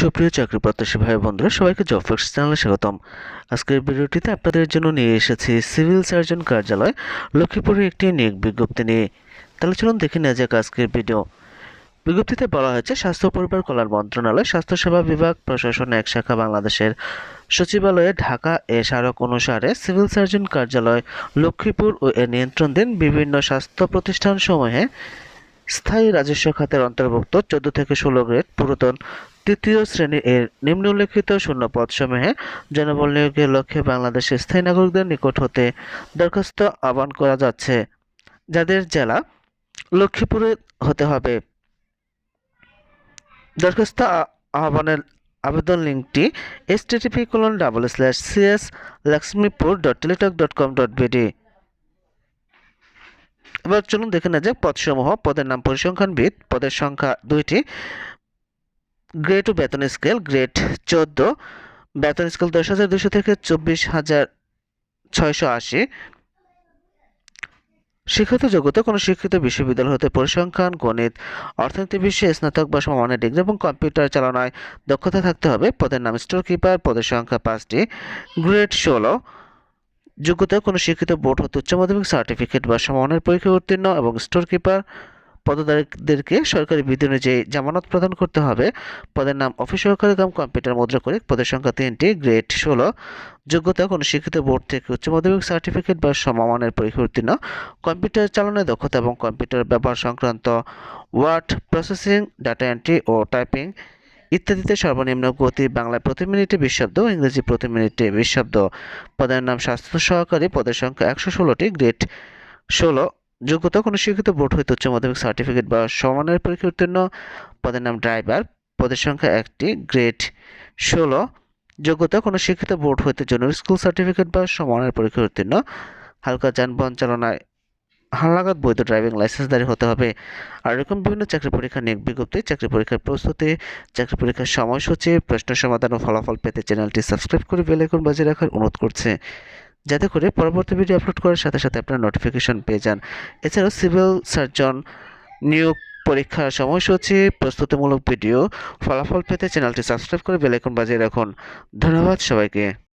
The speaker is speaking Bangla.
সুপ্রিয় চাকরি প্রত্যাশী ভাই বন্ধুরা, সবাইকে জব চ্যানেলে স্বাগতম। আজকের ভিডিওটিতে আপনাদের জন্য নিয়ে এসেছি সিভিল সার্জন কার্যালয় লক্ষ্মীপুরের একটি নিয়োগ বিজ্ঞপ্তি নিয়ে। তাহলে চলুন দেখে নেওয়া যাক আজকের ভিডিও। বিজ্ঞপ্তিতে বলা হয়েছে, স্বাস্থ্য, পরিবার, কল্যাণ মন্ত্রণালয় স্বাস্থ্যসেবা বিভাগ, প্রশাসন এক শাখা বাংলাদেশের। সচিবালয়ে ঢাকা এ স্মারক অনুসারে সিভিল সার্জন কার্যালয়, লক্ষ্মীপুর ও এর নিয়ন্ত্রণাধীন বিভিন্ন স্বাস্থ্য প্রতিষ্ঠান সমূহে স্থায়ী রাজস্ব খাতের অন্তর্ভুক্ত চোদ্দ থেকে ষোলো গ্রেড পুরাতন তৃতীয় শ্রেণির এর নিম্ন উল্লেখিত শূন্য পদসমূহে জনবল নিয়োগের লক্ষ্যে বাংলাদেশের স্থায়ী নাগরিকদের নিকট হতে দরখাস্ত আহ্বান করা যাচ্ছে, যাদের জেলা লক্ষ্মীপুরে হতে হবে। দরখাস্ত আহ্বানের আবেদন লিঙ্কটি S TTP colon double slash CS Laxmipur dot Teletalk dot com dot BD এবার চলুন দেখে নেওয়া যাক পদসমূহ। পদের নাম পরিসংখ্যানবিদ। পদের সংখ্যা দুইটি। গ্রেড ও বেতন স্কেল গ্রেড চোদ্দ। বেতন স্কেল দশ হাজার দুশো থেকে চব্বিশ হাজার ছয়শো আশি। শিক্ষিত যোগ্যতা, কোনো শিক্ষিত বিশ্ববিদ্যালয় হতে পরিসংখ্যান, গণিত, অর্থনীতি বিষয়ে স্নাতক বা সমমানের ডিগ্রি এবং কম্পিউটার চালনায় দক্ষতা থাকতে হবে। পদের নাম স্টোর কিপার পদের সংখ্যা পাঁচটি। গ্রেড ষোলো। যোগ্যতা কোনো শিক্ষিত বোর্ড হতে উচ্চ মাধ্যমিক সার্টিফিকেট বা সমমানের পরীক্ষা উত্তীর্ণ এবং স্টোর কিপার পদধারীদেরকে সরকারি বিধি অনুযায়ী জামানত প্রদান করতে হবে। পদের নাম অফিস সহকারী কাম, কম্পিউটার মুদ্রা করে পদের সংখ্যা তিনটি, গ্রেড ষোলো। যোগ্যতা কোনো শিক্ষিত বোর্ড থেকে উচ্চ মাধ্যমিক সার্টিফিকেট বা সমমানের পরীক্ষা উত্তীর্ণ। কম্পিউটার চালনায় দক্ষতা এবং কম্পিউটার ব্যবহার সংক্রান্ত ওয়ার্ড প্রসেসিং, ডাটা এন্ট্রি ও টাইপিং ইত্যাদিতে সর্বনিম্ন গতি বাংলায় প্রতি মিনিটে বিশ শব্দ ইংরেজি প্রতি মিনিটে বিশ শব্দ পদের নাম স্বাস্থ্য সহকারী, পদের সংখ্যা একশো ষোলোটি, গ্রেড ষোলো। যোগ্যতা কোনো শিক্ষিত বোর্ড হইতে উচ্চ মাধ্যমিক সার্টিফিকেট বা সমানের পরীক্ষা উত্তীর্ণ। পদের নাম ড্রাইভার, পদের সংখ্যা একটি, গ্রেড ষোলো। যোগ্যতা কোনো শিক্ষিত বোর্ড হইতে জুনিয়র স্কুল সার্টিফিকেট বা সমানের পরীক্ষা উত্তীর্ণ। হালকা যানবাহন চালনায় হালনাগাদ বৈধ ড্রাইভিং লাইসেন্সধারী হতে হবে। আর এরকম বিভিন্ন চাকরি পরীক্ষা নিয়োগ বিজ্ঞপ্তি, চাকরি পরীক্ষার প্রস্তুতি, চাকরি পরীক্ষার সময়সূচি, প্রশ্ন সমাধান ও ফলাফল পেতে চ্যানেলটি সাবস্ক্রাইব করে বেল আইকন বাজিয়ে রাখার অনুরোধ করছে। যাতে করে পরবর্তী ভিডিও আপলোড করার সাথে সাথে আপনার নোটিফিকেশন পেয়ে যান। এছাড়াও সিভিল সার্জন নিয়োগ পরীক্ষার সময়সূচি, প্রস্তুতিমূলক ভিডিও ফলাফল পেতে চ্যানেলটি সাবস্ক্রাইব করে বেল আইকন বাজিয়ে রাখুন। ধন্যবাদ সবাইকে।